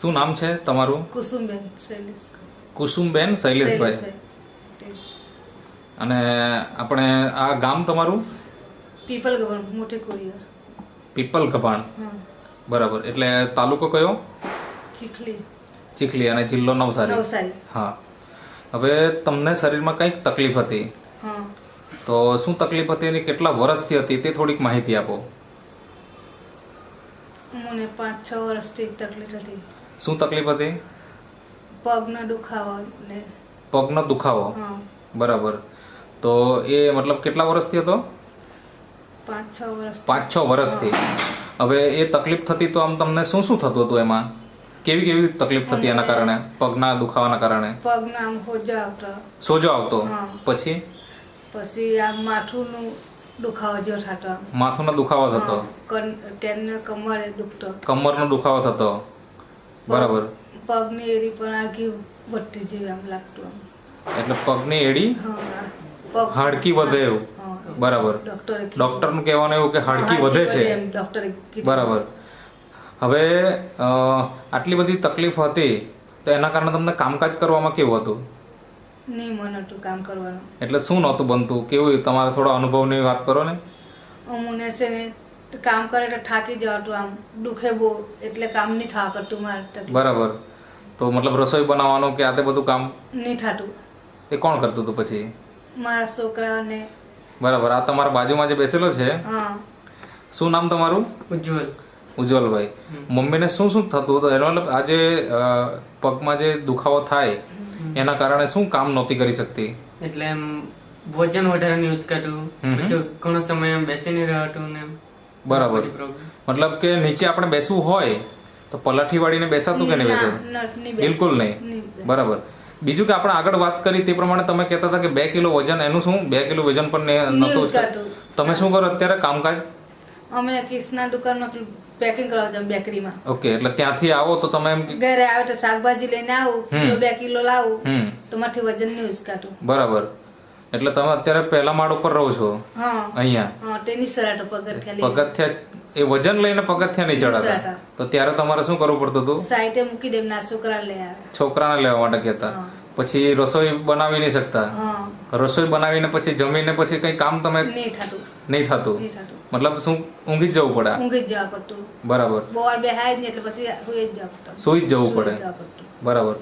શું નામ છે તમારું? કુસુમબેન શૈલેષભાઈ. કુસુમબેન શૈલેષભાઈ. અને આપણે આ ગામ તમારું? પીપલ ગવન મોટે કોરિયા. પીપલ કપાણ બરાબર. એટલે તાલુકો કયો? ચીખલી. ચીખલી અને જિલ્લો નવસારી. નવસારી. હા. હવે તમને શરીરમાં કંઈક તકલીફ હતી? હા. તો શું તકલીફ હતી અને કેટલા વર્ષથી હતી તે થોડીક માહિતી આપો. મને પાંચ છ વર્ષથી તકલીફ હતી. શું તકલીફ હતી? પગનો દુખાવો એટલે પગનો દુખાવો? બરાબર. તો એ મતલબ કેટલા વર્ષથી હતો? પાંચ છ વર્ષ પાંચ છ વર્ષથી. હવે એ તકલીફ થતી તો આમ તમને શું શું થતું હતું એમાં? કેવી કેવી તકલીફ થતી એના કારણે? પગના દુખાવાના કારણે? પગના આમ સોજો આવતો. સોજો આવતો? પછી? પછી આમ માથુંનું દુખાવો જો થતો. માથુનો દુખાવો થતો? કમરે દુખતો. કમરનો દુખાવો થતો? બરાબર. પગની એરી પણ આખી વટી જેવી આમ લાગતું આમ. એટલે પગની એડી હાડકી વધે એવું. બરાબર. ડોક્ટરનું કહેવાનું એવું કે હાડકી વધે છે. બરાબર. હવે આટલી બધી તકલીફ હતી તો એના કારણે તમને કામકાજ કરવામાં કેવું હતું? નહીં મન હતું કામ કરવાનું. એટલે શું નહોતું બનતું? કેવું? તમારા થોડા અનુભવની વાત કરો ને. અમુને છે ને કામ કરે તો થાકી જવાતું આમ દુખે બહુ એટલે કામ નહીં થવા કરતું મારે બરાબર. તો મતલબ રસોઈ બનાવવાનું કે આ તે બધું કામ? નહીં થતું. એ કોણ કરતું હતું પછી? મારા છોકરાને. બરાબર. આ તમારા બાજુમાં જે બેસેલો છે? હા. શું નામ તમારું? ઉજ્જવલ. ઉજ્જવલભાઈ. મમ્મીને શું શું થતું હતું? એનો મતલબ આજે પગમાં જે દુખાવો થાય એના કારણે શું કામ નહોતી કરી શકતી? એટલે એમ વજન વધારે નહીં કરતું પછી ઘણો સમય એમ બેસીને રહેતું ને એમ. બરાબર. મતલબ કે નીચે આપણે બેસવું હોય તો પલાઠી વાળીને બેસાતું કે નહીં બેસાતું? બિલકુલ નહીં. બરાબર. બીજું કે આપણે આગળ વાત કરી તે પ્રમાણે તમે કહેતા હતા કે બે કિલો વજન એનું શું? બે કિલો વજન પણ નહોતું તમે શું કરો અત્યારે કામકાજ? અમે કિસના દુકાનમાં પેકિંગ કરવા જાઉં બેકરીમાં ઓકે એટલે ત્યાંથી આવો તો તમે એમ ઘરે આવે તો શાકભાજી લઈને આવું બે કિલો લાવું તો માથી વજન નહીં ઉચકાતું બરાબર. એટલે તમે અત્યારે પહેલા માળ ઉપર રહો છો? અહીંયા? પગથિયા એ વજન લઈને પગથિયા નહીં ચડાતા. તો ત્યારે તમારે શું કરવું પડતું હતું? સાઈડે મૂકી દે ના છોકરા લઈ છોકરાને લેવા માટે કહેતા? પછી રસોઈ બનાવી નહીં શકતા? રસોઈ બનાવીને પછી જમીને પછી કઈ કામ તમે નહીં થતું. મતલબ શું ઊંઘી જ જવું પડે? ઊંઘી જ જવા પડતું. બરાબર. બોર બેહાય એટલે પછી સુઈ જ જવું પડે. બરાબર.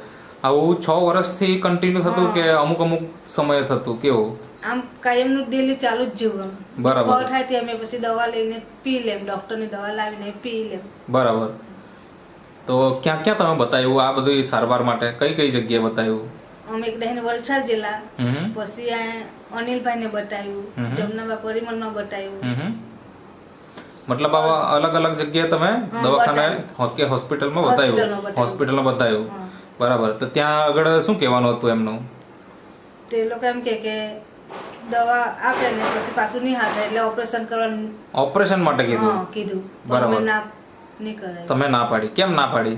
આવું છ વર્ષથી કન્ટિન્યુ થતું કે અમુક અમુક સમયે થતું? કેવું? આમ કાયમનું ડેલી ચાલુ જ જેવું બરાબર. થાય તે અમે પછી દવા લઈને પી લેમ ડોક્ટરની દવા લાવીને પી લેમ. બરાબર. તો ક્યાં ક્યાં તમે બતાવ્યું આ બધું સારવાર માટે? કઈ કઈ જગ્યાએ બતાવ્યું? અમે એક દહીને વલસાડ જિલ્લા. પછી આ અનિલભાઈને બતાવ્યું. જમનાબા પરિમલમાં બતાવ્યું. મતલબ આવા અલગ અલગ જગ્યાએ તમે દવાખાના કે હોસ્પિટલમાં બતાવ્યું? હોસ્પિટલમાં બતાવ્યું. બરાબર. તો ત્યાં આગળ શું કહેવાનું હતું એમનું? તે લોકો એમ કે કે દવા આપે ને પછી પાછું નહીં હાથે એટલે ઓપરેશન કરવાનું ઓપરેશન માટે કીધું? કીધું. બરાબર. ના નહીં કરે તમે ના પાડી. કેમ ના પાડી?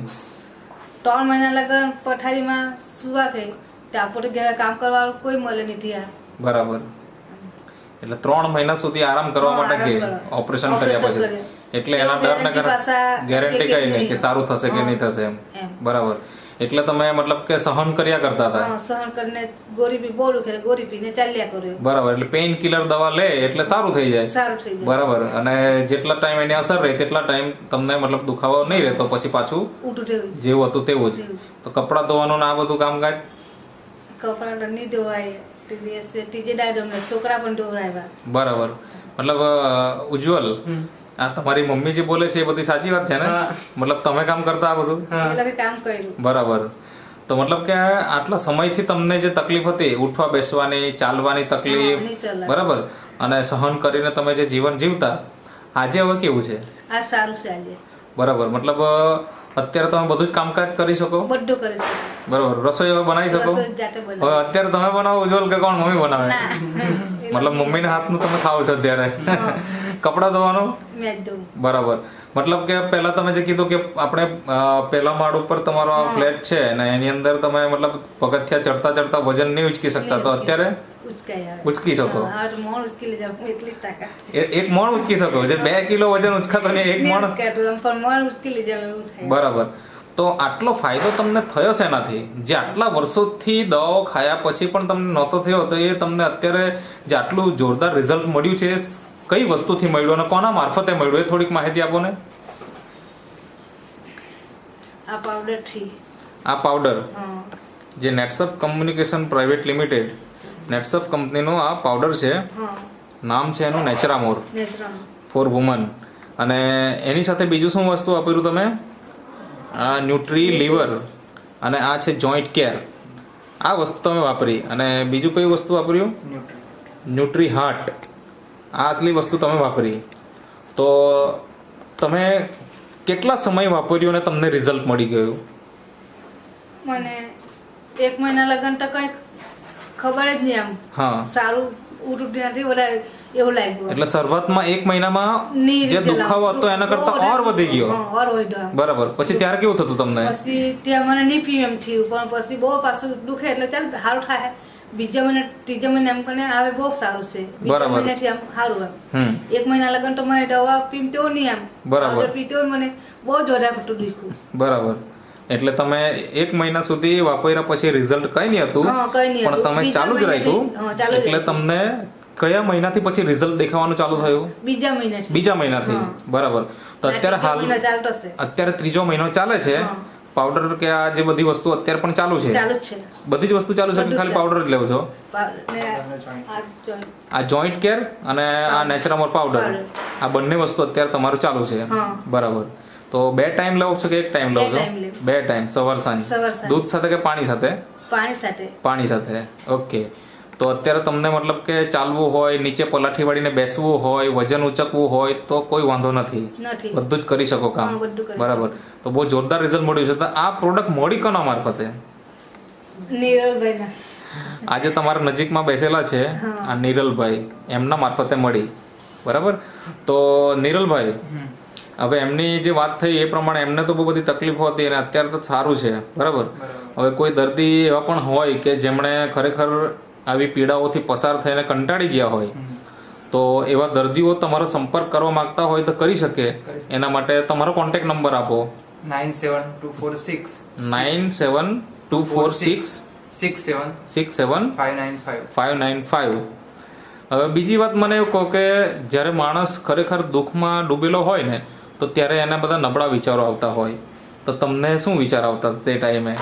ત્રણ મહિના લગન પથારીમાં સુવા ગઈ. ત્યાં પોતે ઘરે કામ કરવાનું કોઈ મળે નહીં ત્યાં. બરાબર. એટલે ત્રણ મહિના સુધી આરામ કરવા માટે કે ઓપરેશન કર્યા પછી. એટલે એના ડર ને ગેરંટી કઈ નહીં કે સારું થશે કે નહીં થશે એમ. બરાબર. એટલે તમે મતલબ કે સહન કર્યા કરતા હતા? સહન કરીને ગોરી બી બોલું કે ગોરી પીને ચાલ્યા કર્યો. બરાબર એટલે પેઇન કિલર દવા લે એટલે સારું થઈ જાય. સારું થઈ જાય. બરાબર અને જેટલા ટાઈમ એની અસર રહે તેટલા ટાઈમ તમને મતલબ દુખાવો નહીં રહેતો પછી પાછું ઉઠું. જેવું હતું તેવું જ. તો કપડાં ધોવાનું ને આ બધું કામકાજ? કપડાં નહીં ધોવાય. ત્રીજે દાડે છોકરા પણ ધોવરાવ્યા બરાબર. મતલબ ઉજ્જવલ? હમ. આ તમારી મમ્મી જે બોલે છે એ બધી સાચી વાત છે ને? મતલબ તમે કામ કરતા આ બધું? બરાબર. તો મતલબ કે આટલા સમયથી તમને જે તકલીફ હતી ઉઠવા બેસવાની ચાલવાની તકલીફ બરાબર? અને સહન કરીને તમે જે જીવન જીવતા આજે હવે કેવું છે? આ સારું છે આજે. બરાબર. મતલબ અત્યારે તમે બધું જ કામકાજ કરી શકો? બધું કરી શકો. બરાબર. રસોઈ હવે બનાવી શકો? રસોઈ જાતે બનાવે. હવે અત્યારે તમે બનાવો ઉજ્જવલ કે કોણ મમ્મી બનાવે? મતલબ મમ્મીના હાથનું તમે ખાવ છો અત્યારે. કપડાં ધોવાનું? બરાબર. મતલબ કે પહેલા તમે જે કીધું કે આપણે પહેલા માળ ઉપર તમારો આ ફ્લેટ છે અને એની અંદર તમે મતલબ પગથિયા ચડતા ચડતા વજન નહીં ઉચકી શકતા તો અત્યારે? ઉચકી શકો. એક મણ ઉચકી શકો. જે બે કિલો વજન ઉચકાતો ને એક મણ બરાબર. તો આટલો ફાયદો તમને થયો શેનાથી? જે આટલા વર્ષોથી દવાઓ ખાયા પછી પણ તમને નહોતો થયો તો એ તમને અત્યારે જે આટલું જોરદાર રિઝલ્ટ મળ્યું છે કઈ વસ્તુથી મળ્યો અને કોના મારફતે મળ્યો? એ થોડીક માહિતી આપો ને. આ પાવડરથી. આ પાવડર જે Netsurf communication private limited Netsurf કંપનીનો આ પાવડર છે. નામ છે એનું નેચરામોર નેચરમ ફોર વુમન અને એની સાથે બીજું શું વસ્તુ વાપર્યું તમે? આ ન્યુટ્રી લીવર અને આ છે જોઈન્ટ કેર આ વસ્તુ તમે વાપરી. અને બીજું કઈ વસ્તુ વાપર્યું? ન્યુટ્રી હાર્ટ આટલી વસ્તુ તમે વાપરી. તો તમે કેટલા સમય વાપર્યું અને તમને રિઝલ્ટ મળી ગયું? મને એક મહિના લગન તો કઈ ખબર જ નહીં આમ હા. સારું ઉઠું નથી વધારે એવું લાગ્યું. એટલે શરૂઆતમાં એક મહિનામાં જે દુખાવો હતો એના કરતા ઓર વધી ગયો. ઓર વધ્યો બરાબર. પછી ત્યારે કેવું થતું તમને? પછી ત્યાં મને નહીં પીવું એમ થયું પણ પછી બહુ પાછું દુખે એટલે ચાલ સારું થાય. બીજા મહિના ત્રીજા મહિના એમ કરીને આવે બહુ સારું છે. બીજા મહિનાથી આમ સારું આમ. એક મહિના લગન તો મને દવા પીમતો નહીં આમ. બરાબર. પીતો મને બહુ જ વધારે પડતું દુખ્યું. બરાબર. એટલે તમે એક મહિના સુધી વાપર્યા પછી રિઝલ્ટ કઈ નહીં હતું પણ તમે ચાલુ જ રાખ્યું. ચાલુ એટલે તમને કયા મહિનાથી પછી રિઝલ્ટ દેખાવાનું ચાલુ થયું? બીજા મહિનાથી. બીજા મહિનાથી. બરાબર. તો અત્યારે હાલ અત્યારે ત્રીજો મહિનો ચાલે છે. પાવડર કે આ જે બધી વસ્તુ અત્યારે પણ ચાલુ છે? ચાલુ છે. બધી જ વસ્તુ ચાલુ છે કે ખાલી પાવડર જ લેવો છો? આ જોઈન્ટ કેર અને આ નેચરામોર પાવડર. આ બંને વસ્તુ અત્યારે તમારું ચાલુ છે? બરાબર. તો બે ટાઈમ લેવો છો કે એક ટાઈમ બે છો? બે ટાઈમ સવાર સાંજ. સવાર સાંજ. દૂધ સાથે કે પાણી સાથે? પાણી સાથે. પાણી સાથે. ઓકે તો અત્યારે તમને મતલબ કે ચાલવું હોય નીચે પલાઠી વાળીને બેસવું હોય વજન ઉચકવું હોય તો કોઈ વાંધો નથી. નથી. બધું જ કરી શકો કામ. હા, બધું કરી બરાબર. તો બહુ જોરદાર રિઝલ્ટ મળ્યું છે. તો આ પ્રોડક્ટ મળી કોના મારફતે? આજે તમારા નજીકમાં બેસેલા છે આ નિરલભાઈ. એમના મારફતે મળી. બરાબર? તો નિરલભાઈ હવે એમની જે વાત થઈ એ પ્રમાણે એમને તો બહુ બધી તકલીફો હતી અને અત્યારે તો સારું છે. બરાબર. હવે કોઈ દર્દી એવા પણ હોય કે જેમણે ખરેખર આવી પીડાઓથી પસાર થઈને કંટાળી ગયા હોય તો એવા દર્દીઓ તમારો સંપર્ક કરવા માંગતા હોય તો કરી શકે. એના માટે તમારો કોન્ટેક્ટ નંબર આપો. Nine seven two four six. Nine seven two four six. Six seven. Six seven five nine five. Five nine five. હવે બીજી વાત મને એવું કહો કે જ્યારે માણસ ખરેખર દુઃખમાં ડૂબેલો હોય ને તો ત્યારે એના બધા નબળા વિચારો આવતા હોય. તો તમને શું વિચાર આવતા તે ટાઈમે?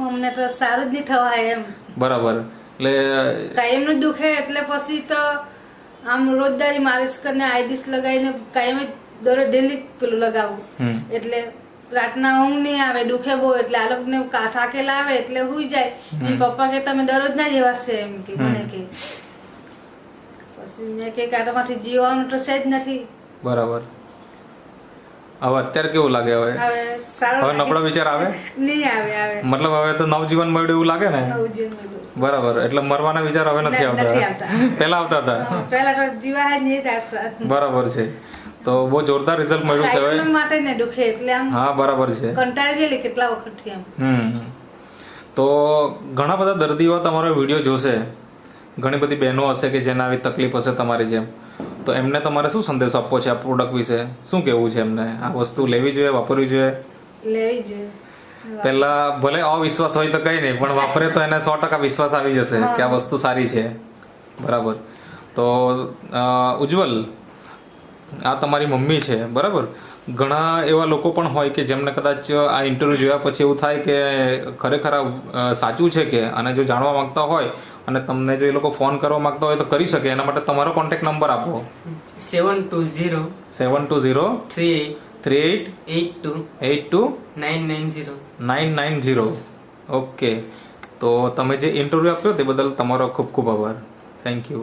અમને તો સારું જ નહીં થવાય એમ. બરાબર. એટલે કાયમનું દુખે એટલે પછી તો આમ રોજદારી માલિશ કરીને આઈડીસ લગાવીને કાયમ દરરોજ ડેલી પેલું લગાવું. એટલે રાતના ઊંઘ નહીં આવે દુખે બહુ એટલે આ લોકોને કા- થાકેલા આવે એટલે હુઈ જાય. એમ પપ્પા કે તમે દરરોજ ના જેવા છે એમ કે મને કે. પછી મેં કે કાઢામાંથી જીવવાનું તો છે જ નથી. બરાબર. હવે અત્યારે કેવું લાગે હવે? હવે નબળો વિચાર આવે? નહીં આવે આવે. મતલબ હવે તો નવજીવન મળ્યું એવું લાગે ને. બરાબર એટલે મરવાના વિચાર હવે નથી આવતા. પહેલા આવતા હતા? પહેલા તો જીવા જ નહીં જ આવતા. બરાબર છે. તો બહુ જોરદાર રિઝલ્ટ મળ્યું છે હવે. માટે ને દુખે એટલે આમ હા બરાબર છે. કંટાળી જઈએ કેટલા વખતથી આમ હમ. તો ઘણા બધા દર્દીઓ તમારો વીડિયો જોશે. ઘણી બધી બહેનો હશે કે જેના આવી તકલીફ હશે તમારી જેમ. તો એમને તમારે શું સંદેશો આપવો છે આ પ્રોડક્ટ વિશે? શું કહેવું છે એમને? આ વસ્તુ લેવી જોઈએ વાપરવી જોઈએ? લેવી જોઈએ. પહેલા ભલે અવિશ્વાસ હોય તો કઈ નહીં પણ વાપરે તો એને સો ટકા વિશ્વાસ આવી જશે કે આ વસ્તુ સારી છે. બરાબર. તો ઉજ્જવલ આ તમારી મમ્મી છે બરાબર? ઘણા એવા લોકો પણ હોય કે જેમને કદાચ આ ઇન્ટરવ્યુ જોયા પછી એવું થાય કે ખરેખર સાચું છે કે? અને જો જાણવા માંગતા હોય અને તમને જો એ લોકો ફોન કરવા માંગતા હોય તો કરી શકે. એના માટે તમારો કોન્ટેક્ટ નંબર આપો. Seven two zero seven two zero three eight three eight eight two eight two nine nine zero. Nine nine zero okay તો તમે જે ઇન્ટરવ્યુ આપ્યો તે બદલ તમારો ખૂબ ખૂબ આભાર. Thank you